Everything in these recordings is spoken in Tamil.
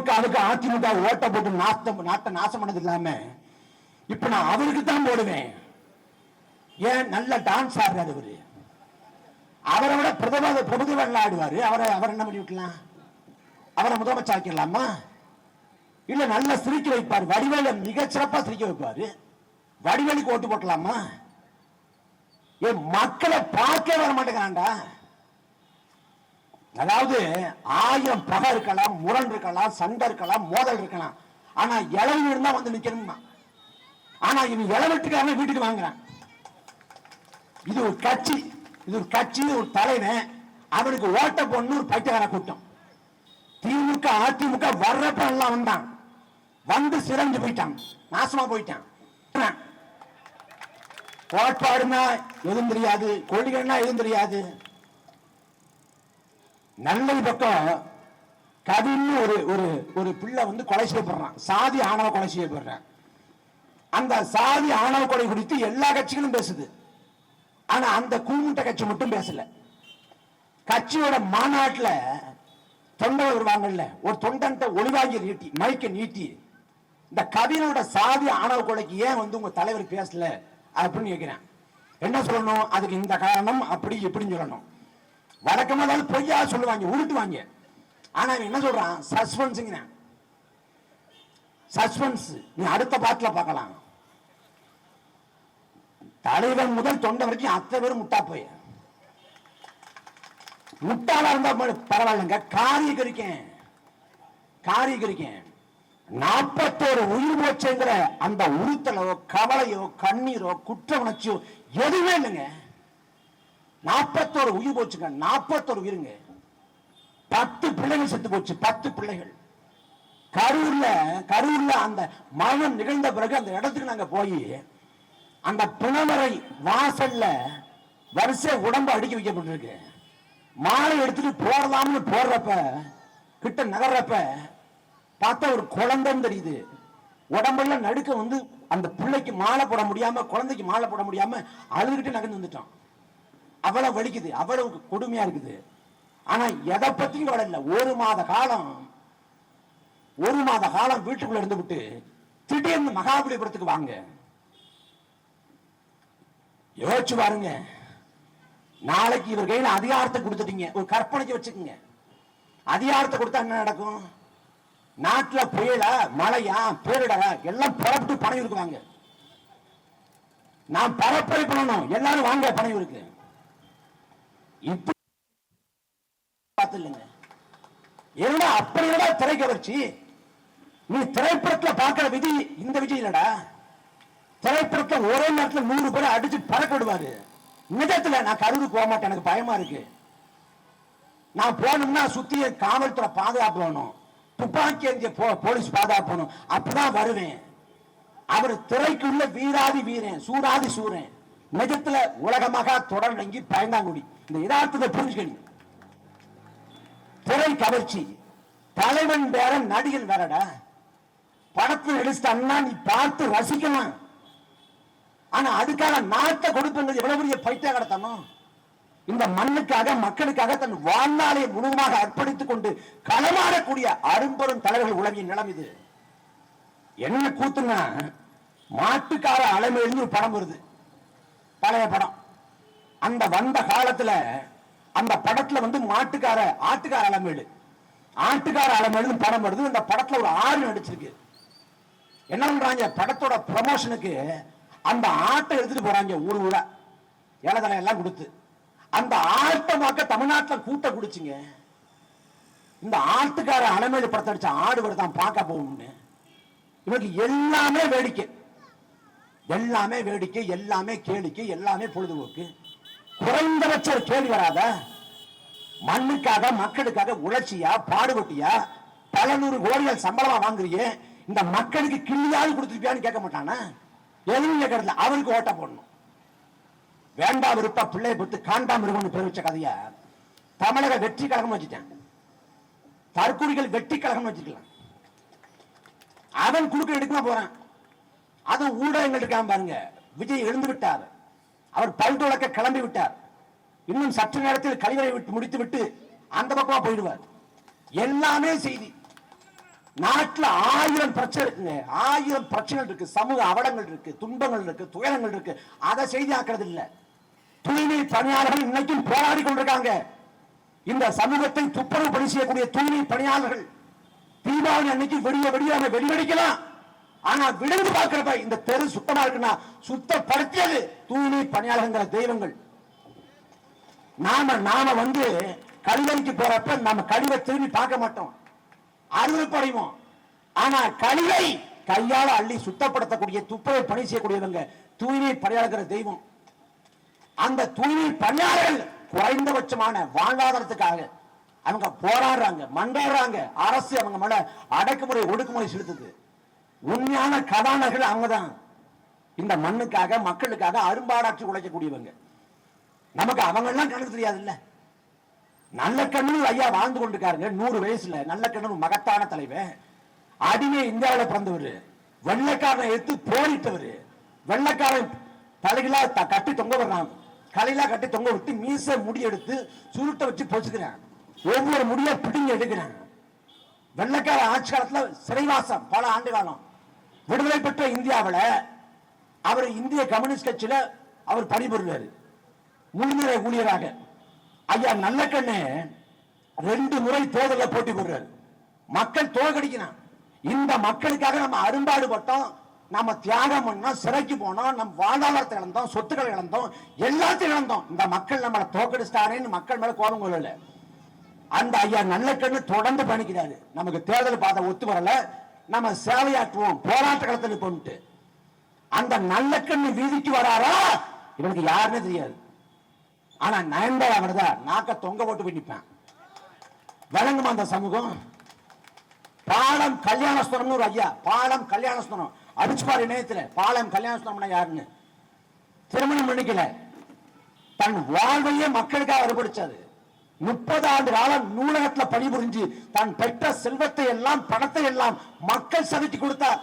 திமுகவுக்கு அதிமுக ஓட்ட போட்டு நாசம் நாட்டை நாசம் பண்ணது இல்லாம இப்ப நான் அவருக்கு தான் போடுவேன். ஏன்? நல்ல டான்ஸ் ஆடுறாரு அவரு. அவரை விட பிரதம பிரபுதவன்ல ஆடுவாரு அவரை அவர் என்ன பண்ணி விட்டலாம்? அவரை முதலமைச்சர் ஆக்கிடலாமா? இல்ல நல்ல சிரிக்க வைப்பார். வடிவேல மிக சிறப்பா சிரிக்க வைப்பாரு. வடிவேலுக்கு ஓட்டு போட்டலாமா? ஏன் மக்களை பார்க்க வர மாட்டேங்கிறான்டா. அதாவது ஆயிரம் பகை இருக்கலாம் முரண் இருக்கலாம் சண்டை இருக்கலாம் மோதல் இருக்கலாம். ஆனா இளவு இருந்தா வந்து நிக்கணுமா ஆனா இவன் இளவட்டுக்காரன் வீட்டுக்கு வாங்குறான். இது ஒரு கட்சி. இது ஒரு கட்சி ஒரு தலைவன். அவனுக்கு ஓட்ட போடணும் ஒரு பைத்தியகார கூட்டம். திமுக அதிமுக வர்றப்ப எல்லாம் வந்தான். வந்து சிறந்து போயிட்டான். நாசமா போயிட்டான். கோட்பாடுனா எதுவும் தெரியாது. கொள்கைன்னா எதுவும் தெரியாது. நல்லது பக்கம் கவின்னு ஒரு ஒரு ஒரு பிள்ளை வந்து கொலை செய்யப்படுறான். சாதி ஆணவ கொலை செய்யப்படுறான். அந்த சாதி ஆணவ கொலை குறித்து எல்லா கட்சிகளும் பேசுது. ஆனா அந்த கூமுட்ட கட்சி மட்டும் பேசல. கட்சியோட மாநாட்டில் தொண்டர் வருவாங்கல்ல ஒரு தொண்டன்ட்ட ஒளிவாங்கி நீட்டி மைக்க நீட்டி இந்த கவினோட சாதி ஆணவ கொலைக்கு ஏன் வந்து உங்க தலைவர் பேசல? அப்படின்னு கேட்கிறேன் என்ன சொல்லணும்? அதுக்கு இந்த காரணம் அப்படி இப்படின்னு சொல்லணும். வழக்கமா ஏதாவது பொய்யா சொல்லுவாங்க உருட்டுவாங்க. ஆனா இவன் என்ன சொல்றான்? சஸ்பென்ஸுங்க சஸ்பென்ஸ் நீ அடுத்த பாட்டில் பார்க்கலாம். தலைவர் முதல் தொண்டை வரைக்கும் அத்தனை பேரும் முட்டா போய். முட்டாளா இருந்தா பர- பரவாயில்லைங்க. காரியகரிக்கேன் காரியகரிக்கேன் நாற்பத்தோரு உயிர் போச்சுங்கிற அந்த உறுத்தலோ கவலையோ கண்ணீரோ குற்ற உணர்ச்சியோ எதுவுமே இல்லைங்க. நாற்பத்தோரு உயிர் போச்சுங்க. நாற்பத்தோரு உயிருங்க. பத்து பிள்ளைகள் செத்து போச்சு. பத்து பிள்ளைகள். கரூர்ல கரூர்ல அந்த மரணம் நிகழ்ந்த பிறகு அந்த இடத்துக்கு நாங்க போய் அந்த பிணவரை வாசல்ல வரிசை உடம்பு அடுக்கி வைக்கப்பட்டிருக்கு. மாலை எடுத்துட்டு போறலாம்னு போடுறப்ப கிட்ட நகர்றப்ப பார்த்தா ஒரு குழந்தைன்னு தெரியுது. உடம்பெல்லாம் நடுக்க வந்து அந்த பிள்ளைக்கு மாலை போட முடியாம குழந்தைக்கு மாலை போட முடியாம அழுதுகிட்டு நகர்ந்து வந்துட்டான். அவ்வளவு வலிக்குது அவ்வளவு கொடுமையா இருக்குது. ஆனா எதை பத்தியும் கவலை இல்லை. ஒரு மாத காலம் ஒரு மாத காலம் வீட்டுக்குள்ள இருந்து விட்டு திடீர்னு மகாபலிபுரத்துக்கு வாங்க. யோசிச்சு பாருங்க. நாளைக்கு இவர் கையில அதிகாரத்தை கொடுத்துட்டீங்க. ஒரு கற்பனைக்கு வச்சுக்கோங்க. அதிகாரத்தை கொடுத்தா என்ன நடக்கும்? நாட்டுல புயலா மழையா பேரிடரா எல்லாம் பரப்பிட்டு பணம் இருக்குவாங்க நான் பரப்புரை பண்ணணும். எல்லாரும் வாங்க பணம் இருக்கு இப்ப என்னடா அப்படி என்னடா திரை கவர்ச்சி நீ திரைப்படத்துல பார்க்கிற விதி இந்த விஜய் இல்லடா. திரைப்படத்துல ஒரே நேரத்துல நூறு பேரை அடிச்சு பறக்க விடுவாரு. நிஜத்துல நான் கருது போக மாட்டேன் எனக்கு பயமா இருக்கு. நான் போகணும்னா சுத்தி காவல்துறை பாதுகாப்பு வேணும். துப்பாக்கி எறிஞ்ச போ- போலீஸ் பாதுகாப்பு வேணும். அப்பதான் வருவேன். அவர் திரைக்குள்ள வீராதி வீரன் சூராதி சூரன். நிஜத்துல உலகமாக தொடர்நங்கி பயந்தாங்குடி. இந்த யதார்த்தத்தை புரிஞ்சுக்கணும். திரை கவர்ச்சி. தலைவன் வேற நடிகன் வேறடா. படத்தை எடுத்துட்டா நீ பார்த்து ரசிக்கலாம் ஆனா அதுக்கான நாட்டை கொடுப்பது எவ்வளவு பெரிய பைட்டா கடத்தணும் இந்த மண்ணுக்காக மக்களுக்காக தன் வாழ்நாளை முழுவதுமாக அர்ப்பணித்துக் கொண்டு களமாடக்கூடிய அரும்பெரும் தலைவர்கள் உலகின் நிலம் இது. என்ன கூத்துன்னா மாட்டுக்கார அலைமையிலிருந்து ஒரு படம் வருது. பழைய படம். அந்த வந்த காலத்துல அந்த படத்துல வந்து மாட்டுக்கார ஆட்டுக்கார அலமேடு ஆட்டுக்கார அலமேடு படம் வருது. அந்த படத்துல ஒரு ஆறு நடிச்சிருக்கு. என்ன பண்றாங்க? படத்தோட ப்ரமோஷனுக்கு அந்த ஆட்டை எடுத்துட்டு போறாங்க ஊர் ஊரா. ஏலதலை எல்லாம் கொடுத்து. அந்த ஆட்டை பார்க்க தமிழ்நாட்டில் கூட்ட குடிச்சிங்க. இந்த ஆட்டுக்கார அலமேடு படத்தை அடிச்ச ஆடு தான் பார்க்க போகணும்னு இவனுக்கு எல்லாமே வேடிக்கை. எல்லாமே வேடிக்கை எல்லாமே கேளிக்கை எல்லாமே பொழுதுபோக்கு. குறைந்தபட்ச ஒரு கேள்வி வராத? மண்ணுக்காக மக்களுக்காக உழைச்சியா பாடுபட்டியா? பல நூறு கோடிகள் சம்பளமா வாங்குறியே? இந்த மக்களுக்கு கிள்ளியாவது கொடுத்துருப்பியான்னு கேட்க மாட்டானா? எதுவும் கேட்கறதில்ல அவருக்கு ஓட்ட போடணும். வேண்டாம் விருப்ப பிள்ளையை பொறுத்து காண்டாம் இருக்கும்னு பேர் வச்ச கதைய தமிழக வெற்றி கழகம் வச்சுட்டேன். தற்கொலைகள் வெற்றி கழகம் வச்சுக்கலாம். அவன் குடுக்க எடுக்க போறான். அதுவும் ஊடகங்கள் இருக்கான் பாருங்க. விஜய் எழுந்து விட்டாரு. அவர் பல் துளக்க கிளம்பி விட்டார். இன்னும் சற்று நேரத்தில் கழிவறை விட்டு முடித்து விட்டு அந்த பக்கமா போயிடுவார். எல்லாமே செய்தி. நாட்டில் ஆயிரம் பிரச்சனை இருக்குங்க. ஆயிரம் பிரச்சனைகள் இருக்கு. சமூக அவலங்கள் இருக்கு. துன்பங்கள் இருக்கு. துயரங்கள் இருக்கு. அதை செய்தியாக்குறது இல்லை. தூய்மை பணியாளர்கள் இன்னைக்கும் போராடி கொண்டிருக்காங்க. இந்த சமூகத்தை துப்புரவு பணி செய்யக்கூடிய தூய்மை பணியாளர்கள் தீபாவளி அன்னைக்கு வெடிய வெடிய வெடிவெடிக்கலாம் ஆனா விழுந்து பார்க்கிறப்ப இந்த தெரு சுத்தமா இருக்குன்னா சுத்தப்படுத்தியது தூய்மை பணியாளர்கள் தெய்வங்கள். நாம நாம வந்து கழிவறைக்கு போறப்ப நம்ம கழிவை திரும்பி பார்க்க மாட்டோம். அருள்படைவோம் ஆனா கழிவை கையால் அள்ளி சுத்தப்படுத்தக்கூடிய துப்புரவு பணி செய்யக்கூடியவங்க தூய்மை பணியாளர்கிற தெய்வம். அந்த தூய்மை பணியாளர்கள் குறைந்தபட்சமான வாழ்வாதாரத்துக்காக அவங்க போராடுறாங்க மண்டாடுறாங்க. அரசு அவங்க மேல அடக்குமுறை ஒடுக்குமுறை செலுத்துது. உண்மையான கதாநாயகர்கள் அவங்கதான். இந்த மண்ணுக்காக மக்களுக்காக அரும்பாடாட்சி உழைக்கக்கூடியவங்க. நமக்கு அவங்க எல்லாம் கணக்கு தெரியாதுல்ல. நல்ல கண்ணூர் ஐயா வாழ்ந்து கொண்டிருக்காருங்க நூறு வயசுல. நல்ல கண்ணூர் மகத்தான தலைவர். அடிமை இந்தியாவில் பிறந்தவர். வெள்ளைக்காரனை எடுத்து போரிட்டவர். வெள்ளைக்காரன் தலைகளா த- கட்டி தொங்க விடுறான். கலையிலா கட்டி தொங்க விட்டு மீச முடி எடுத்து சுருட்டை வச்சு பொசுக்கிறான். ஒவ்வொரு முடிய பிடிங்க எடுக்கிறான். வெள்ளைக்கார ஆட்சி காலத்துல சிறைவாசம் பல ஆண்டு காலம். விடுதலை பெற்ற இந்தியாவில் அவர் இந்திய கம்யூனிஸ்ட் கட்சியில் அவர் பணிபுரிவாரு. முழுநிலை ஊழியராக. ஐயா நல்லக்கண்ணு ரெண்டு முறை தேர்தலில் போட்டி போடுறாரு. மக்கள் தோற்கடிக்கிறான் இந்த மக்களுக்காக நம்ம அரும்பாடுபட்டோம் நம்ம தியாகம் பண்ணோம் சிறைக்கு போனோம் நம்ம வாழ்வாதாரத்தை இழந்தோம் சொத்துக்களை இழந்தோம் எல்லாத்தையும் இழந்தோம். இந்த மக்கள் நம்மளை தோக்கடிச்சிட்டாரேன்னு மக்கள் மேல கோபம் கொள்ளல. அந்த ஐயா நல்லக்கண்ணு தொடர்ந்து பணிக்கிறாரு. நமக்கு தேர்தல் பாதை ஒத்து வரல. நம்ம சேவையாற்றுவோம் போராட்ட களத்தில் கொண்டு. அந்த நல்ல கண்ணு வீதிக்கு வராரா? இவனுக்கு யாருன்னு தெரியாது. ஆனா நயன்தாரா வருதா நாக்க தொங்க போட்டு போய் விளங்குமா அந்த சமூகம். பாலம் கல்யாணஸ்வரம்னு ஒரு ஐயா பாலம் கல்யாணஸ்வரம் அடிச்சு பாரு இணையத்தில் பாலம் கல்யாணஸ்வரம்னா யாருன்னு. திருமணம் பண்ணிக்கல. தன் வாழ்வையே மக்களுக்காக அர்ப்பணிச்சாரு முப்பது ஆண்டு காலம் நூலகத்துல பணிபுரிஞ்சு தான் பெற்ற செல்வத்தை எல்லாம் பணத்தை எல்லாம் மக்கள் சதுக்கி கொடுத்தார்.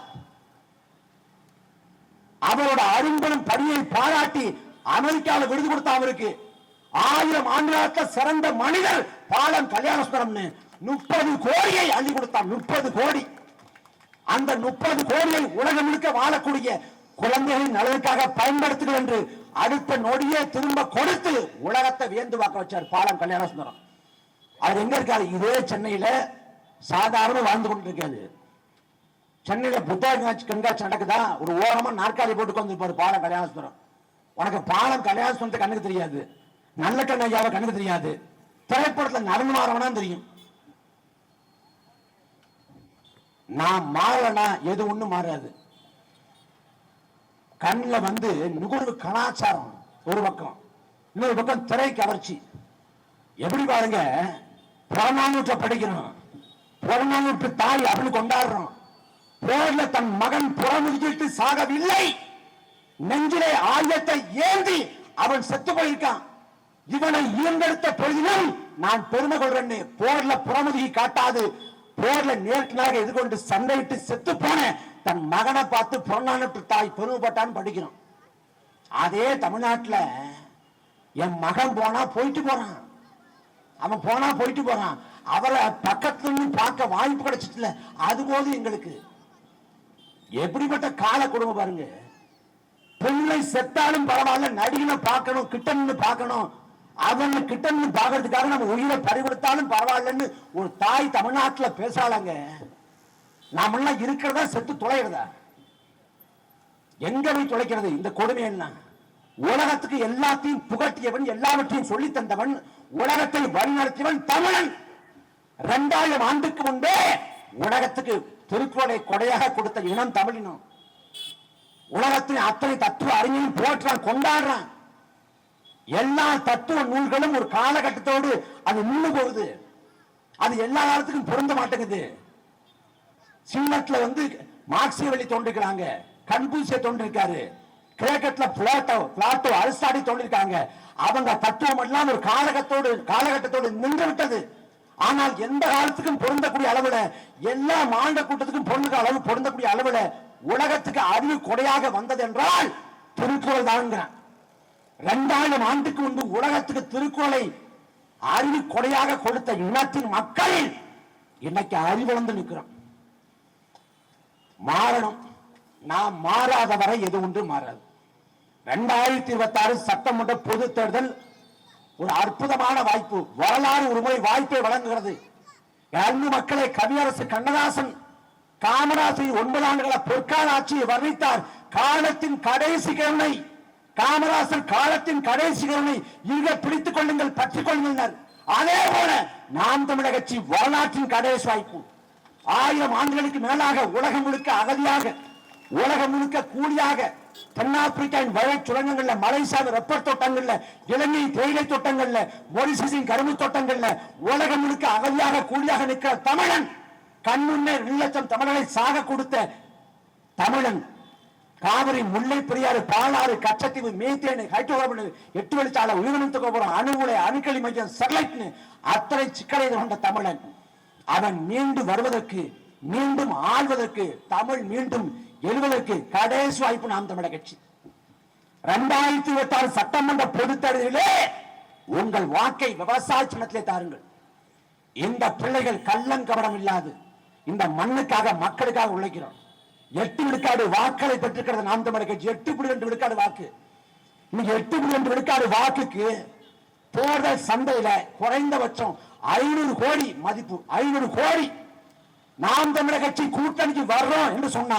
அவரோட அரும்பெரும் பணியை பாராட்டி அமெரிக்காவில் விருது கொடுத்த அவருக்கு ஆயிரம் ஆண்டுகளுக்கு சிறந்த மனிதர் பாலம் கல்யாணசுந்தரம்னு முப்பது கோடியை அள்ளி கொடுத்தார் முப்பது கோடி. அந்த முப்பது கோடியை உலகம் முழுக்க வாழக்கூடிய குழந்தைகளின் நலனுக்காக பயன்படுத்துங்கள் என்று அடுத்த நொடியே திரும்ப கொடுத்து உலகத்தை வியந்து பார்க்க வச்சார் பாலம் கல்யாணசுந்தரம். அவர் எங்க இருக்காரு? இதே சென்னையில சாதாரண வாழ்ந்து கொண்டு இருக்காது சென்னையில புத்தக கண்காட்சி நடக்குதா ஒரு ஓரமா நாற்காலி போட்டு உட்கார்ந்திருப்பாரு பாலம் கல்யாணசுந்தரம். உனக்கு பாலம் கல்யாணசுந்தரத்தை கண்ணுக்கு தெரியாது. நல்ல கண்ணையாவை கண்ணுக்கு தெரியாது. திரைப்படத்துல நடந்து மாறவனா தெரியும். நான் மாறலனா எது ஒண்ணும் மாறாது. கண்ணுல வந்து நுகர்வு கலாச்சாரம் ஒரு பக்கம். இன்னொரு பக்கம் திரை கவர்ச்சி. எப்படி பாருங்க? புறநானூற்றை படிக்கிறோம் புறநானூற்று தாய் அப்படின்னு கொண்டாடுறோம். போர்ல தன் மகன் புறமுதிட்டு சாகவில்லை. நெஞ்சிலே ஆயுதத்தை ஏந்தி அவன் செத்து போயிருக்கான். இவனை ஈர்ந்தெடுத்த பொழுதிலும் நான் பெருமை கொள்றேன்னு போர்ல புறமுதுகி காட்டாது. போர்ல நேர்களாக எதிர்கொண்டு சண்டையிட்டு செத்து போனேன் தன் மகனை பார்த்து புறநானூற்று தாய் பெருமைப்பட்டான்னு படிக்கிறோம் அதே தமிழ்நாட்டில் என் மகன் போனா போயிட்டு போறான். அவன் போனா போயிட்டு போறான். அவரை பக்கத்துல பார்க்க வாய்ப்பு கிடைச்சிட்டுல அது போது எங்களுக்கு. எப்படிப்பட்ட கால குடும்பம் பாருங்க. பிள்ளை செத்தாலும் பரவாயில்ல நடிகனை பார்க்கணும் கிட்டன்னு பார்க்கணும். அவன் கிட்டன்னு பார்க்கறதுக்காக நம்ம உயிரை பறிகொடுத்தாலும் பரவாயில்லன்னு ஒரு தாய் தமிழ்நாட்டுல பேசாளங்க நாமெல்லாம் இருக்கிறதா செத்து துளையிறதா எங்க போய் துளைக்கிறது இந்த கொடுமை என்ன? உலகத்துக்கு எல்லாத்தையும் புகட்டியவன் எல்லாவற்றையும் சொல்லி தந்தவன் உலகத்தை வழிநடத்தியவன் தமிழன். இரண்டாயிரம் ஆண்டுக்கு முன்பே உலகத்துக்கு திருக்குறளை கொடையாக கொடுத்த இனம் தமிழினம். உலகத்தின் அத்தனை தத்துவ அறிஞரும் போற்றான் கொண்டாடுறான். எல்லா தத்துவ நூல்களும் ஒரு காலகட்டத்தோடு அது நின்று போகுது அது எல்லா காலத்துக்கும் பொருந்த மாட்டேங்குது. சீனத்துல வந்து மார்க்சிய வழி தோன்றிருக்கிறாங்க. கன்பூசிய தோன்றிருக்காரு. கிரேக்கத்துல பிளாட்டோ பிளாட்டோ அரசாடி தோன்றிருக்காங்க. அவங்க தத்துவம் எல்லாம் ஒரு காலகட்டத்தோடு காலகட்டத்தோடு நின்று விட்டது. ஆனால் எந்த காலத்துக்கும் பொருந்தக்கூடிய அளவுல எல்லா மாண்ட கூட்டத்துக்கும் பொருந்த அளவு பொருந்தக்கூடிய அளவுல உலகத்துக்கு அறிவு கொடையாக வந்தது என்றால் திருக்குறள் தாங்க இரண்டாயிரம் ஆண்டுக்கு முன்பு உலகத்துக்கு திருக்குறளை அறிவு கொடையாக கொடுத்த இனத்தின் மக்கள் இன்னைக்கு அறிவிழந்து நிற்கிறோம். மாறணும். நான் மாறாத வரை எது ஒன்று மாறாது. ரெண்டாயிரத்தி இருபத்தி ஆறு சட்டமன்ற பொது தேர்தல் ஒரு அற்புதமான வாய்ப்பு. வரலாறு ஒரு முறை வாய்ப்பை வழங்குகிறது. அன்பு மக்களை கவியரசு கண்ணதாசன் காமராஜர் ஒன்பது ஆண்டுகள பொற்கால ஆட்சியை வர்ணித்தார். காலத்தின் கடைசி கருணை காமராசர் காலத்தின் கடைசி கருணை இங்க பிடித்துக் கொள்ளுங்கள் பற்றிக் கொள்ளுங்கள் அதே போல நாம் தமிழக கட்சி வரலாற்றின் கடைசி வாய்ப்பு. ஆயிரம் ஆண்டுகளுக்கு மேலாக உலகம் முழுக்க அகதியாக உலகம் முழுக்க கூலியாக தென்னாப்பிரிக்காவின் வரை சுரங்கங்கள்ல மலேசியாவின் ரப்பர் தோட்டங்கள்ல இலங்கை தேயிலை தோட்டங்கள்ல மொரிசியஸின் கரும்பு தோட்டங்கள்ல உலகம் முழுக்க அகதியாக கூலியாக நிற்கிற தமிழன் கண்முன்னே ரெண்டு லட்சம் தமிழனை சாக கொடுத்த தமிழன். காவிரி முல்லை பெரியாறு பாலாறு கச்சத்தீவு மீத்தேனு ஹைட்ரோகார்பன் எட்டு வழிச்சாலை உயிரினத்துக்கு கோபுரம் அணுகுலை அணுக்களி மையம் ஸ்டெர்லைட்னு அத்தனை சிக்கலை கொண்ட தமிழன். அவன் மீண்டு வருவதற்கு மீண்டும் ஆள்வதற்கு தமிழ் மீண்டும் எழுவதற்கு கடைசி வாய்ப்பு நாம் தமிழக கட்சி. இரண்டாயிரத்தி இருபத்தி ஆறு சட்டமன்ற பொதுத்தேர்தலிலே உங்கள் வாக்கை விவசாய சின்னத்திலே தாருங்கள். இந்த பிள்ளைகள் கள்ளங்கபடம் இல்லாது இந்த மண்ணுக்காக மக்களுக்காக உழைக்கிறோம். எட்டு விழுக்காடு வாக்களை பெற்றிருக்கிறது நாம் தமிழக கட்சி. எட்டு புள்ளி ரெண்டு விழுக்காடு வாக்கு. இன்னைக்கு எட்டு புள்ளி ரெண்டு விழுக்காடு வாக்குக்கு தேர்தல் சந்தையில குறைந்தபட்சம் ஐநூறு கோடி மதிப்பு ஐநூறு கோடி. நாம் தமிழக கட்சி கூட்டணிக்கு வர்றோம் என்று சொன்னா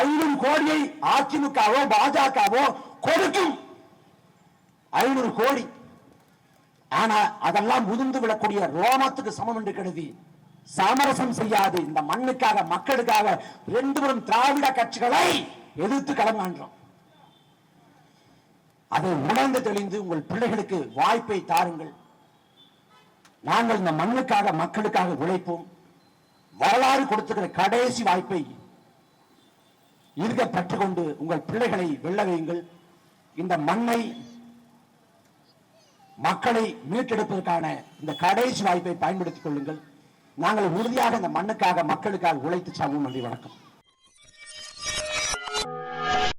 ஐநூறு கோடியை அதிமுகவோ பாஜகவோ கொடுக்கும். ஐநூறு கோடி. ஆனா அதெல்லாம் முதிர்ந்து விடக்கூடிய ரோமத்துக்கு சமம் என்று கருதி சமரசம் செய்யாது. இந்த மண்ணுக்காக மக்களுக்காக ரெண்டு பேரும் திராவிட கட்சிகளை எதிர்த்து களங்கான்றோம் அதை உணர்ந்து தெளிந்து உங்கள் பிள்ளைகளுக்கு வாய்ப்பை தாருங்கள். நாங்கள் இந்த மண்ணுக்காக மக்களுக்காக உழைப்போம். வரலாறு கொடுத்துக்கிற கடைசி வாய்ப்பை இருக பெற்றுக்கொண்டு உங்கள் பிள்ளைகளை வெல்ல வையுங்கள். இந்த மண்ணை மக்களை மீட்டெடுப்பதற்கான இந்த கடைசி வாய்ப்பை பயன்படுத்திக் கொள்ளுங்கள். நாங்கள் உறுதியாக இந்த மண்ணுக்காக மக்களுக்காக உழைத்து சாவோம் நன்றி வணக்கம்.